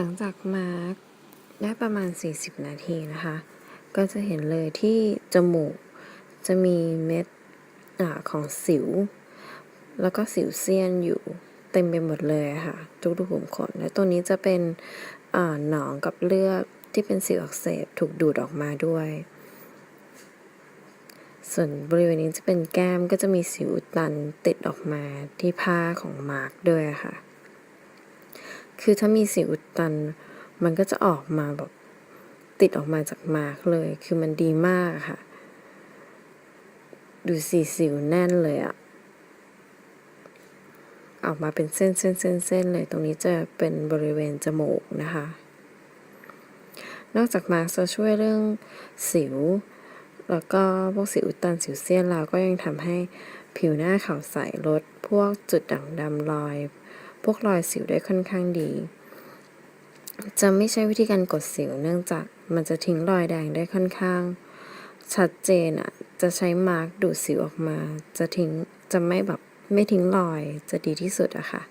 หลังจากมาร์กได้ประมาณ 40 นาทีนะคะ ก็จะเห็นเลยที่จมูกจะมีเม็ดอของสิว แล้วก็สิวเซียนอยู่เต็มไปหมดเลยค่ะทุกรูขุมขนและตัวนี้จะเป็นหนองกับเลือดที่เป็นสิวอักเสบถูกดูดออกมาด้วย ส่วนบริเวณนี้จะเป็นแก้มก็จะมีสิวอุดตันติดออกมาที่ผ้าของมาร์กด้วยค่ะ คือถ้ามีสิวอุดตัน มันก็จะออกมาแบบติดออกมาจากมาร์กเลย คือมันดีมากค่ะ ดูสีสิวแน่นเลยอะออกมาเป็นเส้นเส้นเส้นเส้นเลย ตรงนี้จะเป็นบริเวณจมูกนะคะ นอกจากมาร์กจะช่วยเรื่องสิว แล้วก็พวกสิวอุดตันสิวเซียนแล้วก็ยังทำให้ผิวหน้าขาวใสลด พวกจุดด่างดำรอย พวกรอยสิวได้ค่อนข้างดี จะไม่ใช่วิธีการกดสิวเนื่องจากมันจะทิ้งรอยแดงได้ค่อนข้าง ชัดเจนอะจะใช้มาร์กดูดสิวออกมา จะทิ้งจะไม่แบบไม่ทิ้งรอยจะดีที่สุดอะค่ะ